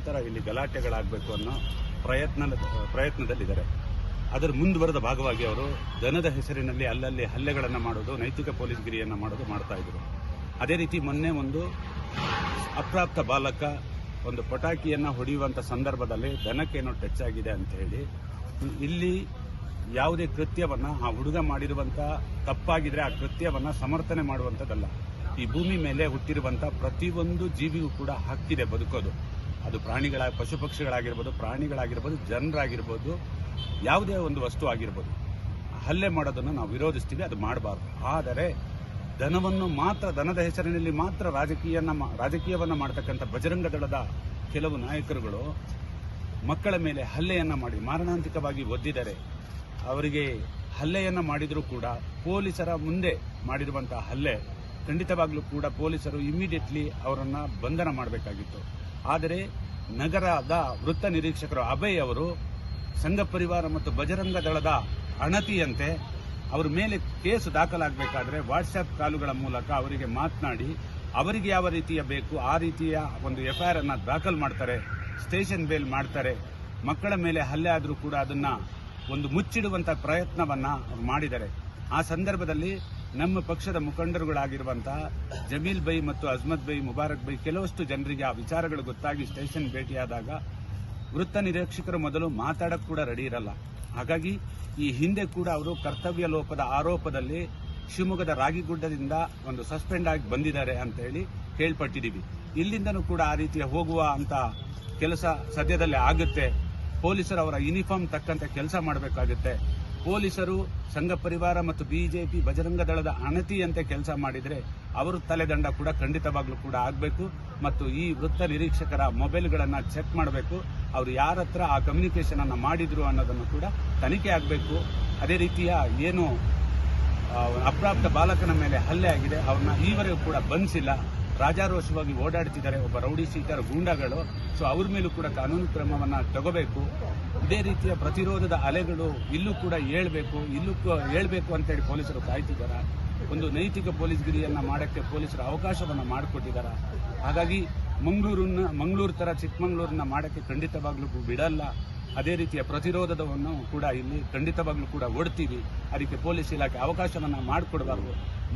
ನಿರಂತರ ಇಲ್ಲಿ ಗಲಾಟೆಗಳಾಗಬೇಕು ಅನ್ನೋ ಪ್ರಯತ್ನ, ಪ್ರಯತ್ನದಲ್ಲಿದ್ದಾರೆ. ಅದರ ಮುಂದುವರೆದ ಭಾಗವಾಗಿ ಅವರು ದನದ ಹೆಸರಿನಲ್ಲಿ ಅಲ್ಲಲ್ಲಿ ಹಲ್ಲೆಗಳನ್ನು ಮಾಡೋದು, ನೈತಿಕ ಪೊಲೀಸ್ ಗಿರಿಯನ್ನು ಮಾಡೋದು ಮಾಡ್ತಾ ಇದ್ರು. ಅದೇ ರೀತಿ ಮೊನ್ನೆ ಒಂದು ಅಪ್ರಾಪ್ತ ಬಾಲಕ ಒಂದು ಪಟಾಕಿಯನ್ನು ಹೊಡೆಯುವಂಥ ಸಂದರ್ಭದಲ್ಲಿ ದನಕ್ಕೇನೋ ಟಚ್ ಆಗಿದೆ ಅಂತ ಹೇಳಿ, ಇಲ್ಲಿ ಯಾವುದೇ ಕೃತ್ಯವನ್ನು, ಆ ಹುಡುಗ ಮಾಡಿರುವಂಥ ತಪ್ಪಾಗಿದ್ರೆ ಆ ಕೃತ್ಯವನ್ನು ಸಮರ್ಥನೆ ಮಾಡುವಂಥದ್ದಲ್ಲ. ಈ ಭೂಮಿ ಮೇಲೆ ಹುಟ್ಟಿರುವಂಥ ಪ್ರತಿಯೊಂದು ಜೀವಿಗೂ ಕೂಡ ಹಕ್ಕಿದೆ ಬದುಕೋದು. ಅದು ಪ್ರಾಣಿಗಳ ಪಶು ಪಕ್ಷಿಗಳಾಗಿರ್ಬೋದು ಪ್ರಾಣಿಗಳಾಗಿರ್ಬೋದು, ಜನರಾಗಿರ್ಬೋದು, ಯಾವುದೇ ಒಂದು ವಸ್ತು ಆಗಿರ್ಬೋದು. ಹಲ್ಲೆ ಮಾಡೋದನ್ನು ನಾವು ವಿರೋಧಿಸ್ತೀವಿ, ಅದು ಮಾಡಬಾರ್ದು. ಆದರೆ ದನವನ್ನು ಮಾತ್ರ ದನದ ಹೆಸರಿನಲ್ಲಿ ಮಾತ್ರ ರಾಜಕೀಯ ನಮ್ಮ ರಾಜಕೀಯವನ್ನು ಮಾಡತಕ್ಕಂಥ ಬಜರಂಗ ದಳದ ಕೆಲವು ನಾಯಕರುಗಳು ಮಕ್ಕಳ ಮೇಲೆ ಹಲ್ಲೆಯನ್ನು ಮಾಡಿ, ಮಾರಣಾಂತಿಕವಾಗಿ ಒದ್ದಿದರೆ ಅವರಿಗೆ ಹಲ್ಲೆಯನ್ನು ಮಾಡಿದರೂ ಕೂಡ ಪೊಲೀಸರ ಮುಂದೆ ಮಾಡಿರುವಂತಹ ಹಲ್ಲೆ ಖಂಡಿತವಾಗ್ಲೂ ಕೂಡ ಪೊಲೀಸರು ಇಮಿಡಿಯೇಟ್ಲಿ ಅವರನ್ನು ಬಂಧನ ಮಾಡಬೇಕಾಗಿತ್ತು. ಆದರೆ ನಗರದ ವೃತ್ತ ನಿರೀಕ್ಷಕರು ಅಭಯ್ ಅವರು ಸಂಘ ಪರಿವಾರ ಮತ್ತು ಬಜರಂಗ ದಳದ ಅಣತಿಯಂತೆ ಅವರ ಮೇಲೆ ಕೇಸು ದಾಖಲಾಗಬೇಕಾದ್ರೆ ವಾಟ್ಸ್ಆ್ಯಪ್ ಕಾಲುಗಳ ಮೂಲಕ ಅವರಿಗೆ ಮಾತನಾಡಿ ಅವರಿಗೆ ಯಾವ ರೀತಿಯ ಬೇಕು ಆ ರೀತಿಯ ಒಂದು ಎಫ್ಐಆರ್ ಅನ್ನು ದಾಖಲು ಮಾಡ್ತಾರೆ, ಸ್ಟೇಷನ್ ಬೇಲ್ ಮಾಡ್ತಾರೆ, ಮಕ್ಕಳ ಮೇಲೆ ಹಲ್ಲೆ ಆದರೂ ಕೂಡ ಅದನ್ನ ಒಂದು ಮುಚ್ಚಿಡುವಂತ ಪ್ರಯತ್ನವನ್ನ ಅವರು ಮಾಡಿದ್ದಾರೆ. ಆ ಸಂದರ್ಭದಲ್ಲಿ ನಮ್ಮ ಪಕ್ಷದ ಮುಖಂಡರುಗಳಾಗಿರುವಂತಹ ಜಮೀಲ್ ಬೈ ಮತ್ತು ಅಜ್ಮದ್ ಬೈ, ಮುಬಾರಕ್ ಬೈ ಕೆಲವಷ್ಟು ಜನರಿಗೆ ಆ ವಿಚಾರಗಳು ಗೊತ್ತಾಗಿ ಸ್ಟೇಷನ್ ಭೇಟಿಯಾದಾಗ ವೃತ್ತ ನಿರೀಕ್ಷಕರು ಮೊದಲು ಮಾತಾಡಕ್ಕೆ ಕೂಡ ರೆಡಿ ಇರಲ್ಲ. ಹಾಗಾಗಿ ಈ ಹಿಂದೆ ಕೂಡ ಅವರು ಕರ್ತವ್ಯ ಲೋಪದ ಆರೋಪದಲ್ಲಿ ಶಿವಮೊಗ್ಗದ ರಾಗಿಗುಡ್ಡದಿಂದ ಒಂದು ಸಸ್ಪೆಂಡ್ ಆಗಿ ಬಂದಿದ್ದಾರೆ ಅಂತ ಹೇಳಿ ಕೇಳ್ಪಟ್ಟಿದ್ದೀವಿ. ಇಲ್ಲಿಂದನೂ ಕೂಡ ಆ ರೀತಿಯ ಹೋಗುವ ಅಂತ ಕೆಲಸ ಸದ್ಯದಲ್ಲೇ ಆಗುತ್ತೆ. ಪೊಲೀಸರು ಅವರ ಯೂನಿಫಾರ್ಮ್ ತಕ್ಕಂತೆ ಕೆಲಸ ಮಾಡಬೇಕಾಗುತ್ತೆ. ಪೊಲೀಸರು, ಸಂಘ ಪರಿವಾರ ಮತ್ತು ಬಿಜೆಪಿ ಬಜರಂಗ ದಳದ ಅಣತಿಯಂತೆ ಕೆಲಸ ಮಾಡಿದರೆ ಅವರು ತಲೆದಂಡ ಕೂಡ ಖಂಡಿತವಾಗ್ಲೂ ಕೂಡ ಆಗಬೇಕು ಮತ್ತು ಈ ವೃತ್ತ ನಿರೀಕ್ಷಕರ ಮೊಬೈಲ್ಗಳನ್ನು ಚೆಕ್ ಮಾಡಬೇಕು. ಅವರು ಯಾರ ಹತ್ರ ಆ ಕಮ್ಯುನಿಕೇಶನ್ ಮಾಡಿದರು ಅನ್ನೋದನ್ನು ಕೂಡ ತನಿಖೆ ಆಗಬೇಕು. ಅದೇ ರೀತಿಯ ಏನು ಅಪ್ರಾಪ್ತ ಬಾಲಕನ ಮೇಲೆ ಹಲ್ಲೆ ಆಗಿದೆ. ಅವ್ರನ್ನ ಈವರೆಗೂ ಕೂಡ ಬಂಧಿಸಿಲ್ಲ. ರಾಜಾರೋಷವಾಗಿ ಓಡಾಡ್ತಿದ್ದಾರೆ ಒಬ್ಬ ರೌಡಿ ಶೀಟರ್ ಗೂಂಡಾಗಳು. ಸೊ ಅವ್ರ ಮೇಲೂ ಕೂಡ ಕಾನೂನು ಕ್ರಮವನ್ನು ತಗೋಬೇಕು. ಇದೇ ರೀತಿಯ ಪ್ರತಿರೋಧದ ಅಲೆಗಳು ಇಲ್ಲೂ ಕೂಡ ಏಳ್ಬೇಕು ಇಲ್ಲೂ ಏಳ್ಬೇಕು ಅಂತೇಳಿ ಪೊಲೀಸರು ಕಾಯ್ತಿದ್ದಾರೆ. ಒಂದು ನೈತಿಕ ಪೊಲೀಸ್ ಮಾಡೋಕ್ಕೆ ಮಾಡಕ್ಕೆ ಪೊಲೀಸರು ಅವಕಾಶವನ್ನು ಮಾಡಿಕೊಟ್ಟಿದ್ದಾರೆ. ಹಾಗಾಗಿ ಮಂಗಳೂರನ್ನ, ಮಂಗಳೂರು ಥರ ಚಿಕ್ಕಮಂಗ್ಳೂರನ್ನ ಮಾಡೋಕ್ಕೆ ಖಂಡಿತವಾಗ್ಲೂ ಬಿಡಲ್ಲ. ಅದೇ ರೀತಿಯ ಪ್ರತಿರೋಧವನ್ನು ಕೂಡ ಇಲ್ಲಿ ಖಂಡಿತವಾಗ್ಲೂ ಕೂಡ ಓಡ್ತೀವಿ ಅದಕ್ಕೆ ಪೊಲೀಸ್ ಇಲಾಖೆ ಅವಕಾಶವನ್ನು ಮಾಡಿಕೊಡಬಾರ್ದು.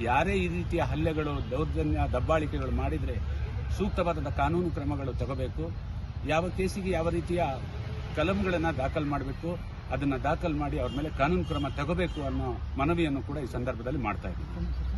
ಯಾರೇ ಈ ರೀತಿಯ ಹಲ್ಲೆಗಳು, ದೌರ್ಜನ್ಯ, ದಬ್ಬಾಳಿಕೆಗಳು ಮಾಡಿದರೆ ಸೂಕ್ತವಾದ ಕಾನೂನು ಕ್ರಮಗಳು ತಗೋಬೇಕು. ಯಾವ ಕೇಸಿಗೆ ಯಾವ ರೀತಿಯ ಕಲಂಗಳನ್ನು ದಾಖಲು ಮಾಡಬೇಕು, ಅದನ್ನು ದಾಖಲು ಮಾಡಿ ಅವ್ರ ಮೇಲೆ ಕಾನೂನು ಕ್ರಮ ತಗೋಬೇಕು ಅನ್ನೋ ಮನವಿಯನ್ನು ಕೂಡ ಈ ಸಂದರ್ಭದಲ್ಲಿ ಮಾಡ್ತಾ ಇದ್ದೀವಿ.